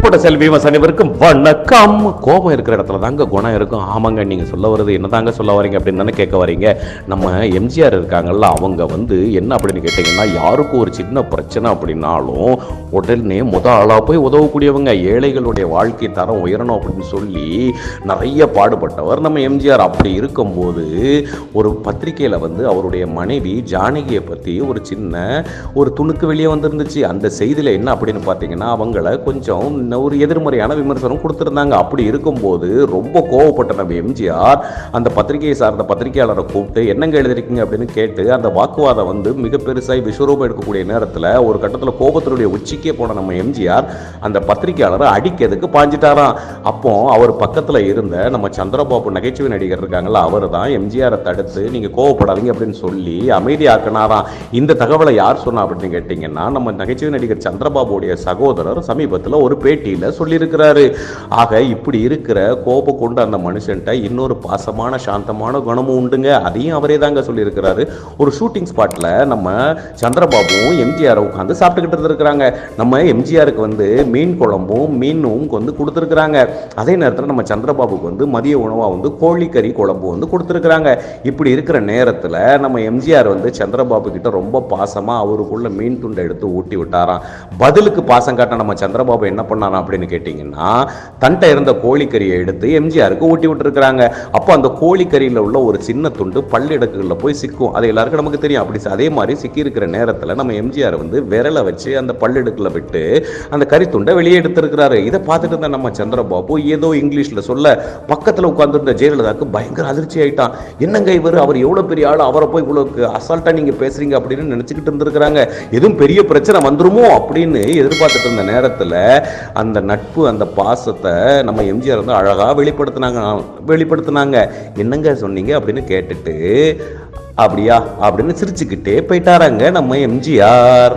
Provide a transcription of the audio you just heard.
இப்படிப்பட்ட செல்வியமஸ் அனைவருக்கும் வணக்கம். கோபம் இருக்கிற இடத்துல தாங்க குணம் இருக்கும். ஆமாங்க நீங்கள் சொல்ல வருது என்னதாங்க சொல்ல வரீங்க அப்படின்னு தானே கேட்க வரீங்க. நம்ம எம்ஜிஆர் இருக்காங்கல்ல அவங்க வந்து என்ன அப்படின்னு கேட்டிங்கன்னா யாருக்கும் ஒரு சின்ன பிரச்சனை அப்படின்னாலும் உடனே முத ஆளாக போய் உதவக்கூடியவங்க ஏழைகளுடைய வாழ்க்கை தரம் உயரணும் அப்படின்னு சொல்லி நிறைய பாடுபட்டவர் நம்ம எம்ஜிஆர். அப்படி இருக்கும்போது ஒரு பத்திரிக்கையில் வந்து அவருடைய மனைவி ஜானகியை பற்றி ஒரு சின்ன ஒரு துணுக்கு வெளியே வந்திருந்துச்சு. அந்த செய்தியில் என்ன அப்படின்னு பார்த்தீங்கன்னா அவங்கள கொஞ்சம் ஒரு எதிர்மறையான விமர்சனம் கொடுத்துருந்தாங்க. அப்படி இருக்கும்போது ரொம்ப கோவப்பட்ட நம்ம எம்ஜிஆர் அந்த பத்திரிகையை சார்ந்த பத்திரிகையாளரை கூப்பிட்டு என்னங்க எழுதிருக்கீங்க அப்படின்னு கேட்டு அந்த வாக்குவாதம் வந்து மிக பெருசாக விஸ்வரூபம் எடுக்கக்கூடிய நேரத்தில் ஒரு கட்டத்தில் கோபத்தினுடைய உச்சிக்கே போன நம்ம எம்ஜிஆர் அந்த பத்திரிகையாளரை அடிக்கிறதுக்கு பாஞ்சிட்டாராம். அப்போ அவர் பக்கத்தில் இருந்த நம்ம சந்திரபாபு நகைச்சுவை நடிகர் இருக்காங்களா அவர் தான் எம்ஜிஆரை தடுத்து நீங்கள் கோவப்படாதீங்க அப்படின்னு சொல்லி அமைதியாக்கினாராம். இந்த தகவலை யார் சொன்னா அப்படின்னு கேட்டிங்கன்னா நம்ம நகைச்சுவை நடிகர் சந்திரபாபுடைய சகோதரர் சமீபத்தில் ஒரு பேட்டி பேட்டியில் சொல்லியிருக்கிறாரு. ஆக இப்படி இருக்கிற கோபம் கொண்ட அந்த மனுஷன்ட்ட இன்னொரு பாசமான சாந்தமான குணமும் உண்டுங்க. அதையும் அவரே தாங்க சொல்லியிருக்கிறாரு. ஒரு ஷூட்டிங் ஸ்பாட்டில் நம்ம சந்திரபாபுவும் எம்ஜிஆர் உட்காந்து சாப்பிட்டுக்கிட்டு இருந்திருக்கிறாங்க. நம்ம எம்ஜிஆருக்கு வந்து மீன் குழம்பும் மீனும் வந்து கொடுத்துருக்குறாங்க. அதே நேரத்தில் நம்ம சந்திரபாபுக்கு வந்து மதிய உணவாக வந்து கோழிக்கறி குழம்பு வந்து கொடுத்துருக்குறாங்க. இப்படி இருக்கிற நேரத்தில் நம்ம எம்ஜிஆர் வந்து சந்திரபாபு கிட்ட ரொம்ப பாசமாக அவருக்குள்ள மீன் துண்டை எடுத்து ஊட்டி விட்டாராம் பதிலுக்கு பாசம் காட்ட நம்ம சந்திரபாபு என்ன பண்ணாராம் அப்படின்னு கேட்டிங்கன்னா தன்ட்ட இருந்த கோழிக்கறியை எடுத்து எம்ஜிஆருக்கு ஊட்டி விட்டுருக்குறாங்க. அப்போ அந்த கோழிக்கறியில் உள்ள ஒரு சின்ன துண்டு பல்லிடக்குகளில் போய் சிக்கும். அது எல்லாருக்கும் நமக்கு தெரியும். அப்படி அதே மாதிரி சிக்கி இருக்கிற நேரத்தில் நம்ம எம்ஜிஆர் வந்து விரலை வச்சு அந்த பல்லிடுக்கில் விட்டு அந்த கறித்துண்டை வெளியே எடுத்திருக்கிறாரு. இதை பார்த்துட்டு இருந்த நம்ம சந்திரபாபு ஏதோ இங்கிலீஷில் சொல்ல பக்கத்தில் உட்காந்துருந்த ஜெயலலிதாவுக்கு பயங்கர அதிர்ச்சி ஆயிட்டான். என்னங்க இவர்? அவர் எவ்வளோ பெரிய ஆள்? அவரை போய் இவ்வளோ அசால்ட்டாக நீங்கள் பேசுறீங்க அப்படின்னு நினச்சிக்கிட்டு இருந்திருக்கிறாங்க. எதுவும் பெரிய பிரச்சனை வந்துருமோ அப்படின்னு எதிர்பார்த்துட்டு இருந்த நேரத்தில் அந்த நட்பு அந்த பாசத்தை நம்ம எம்ஜிஆர் வந்து அழகாக வெளிப்படுத்தினாங்க. வெளிப்படுத்தினாங்க. என்னங்க சொன்னீங்க? அப்படின்னு கேட்டுட்டு அப்படியா? அப்படின்னு சிரிச்சுக்கிட்டே போயிட்டாராங்க நம்ம எம்ஜிஆர்.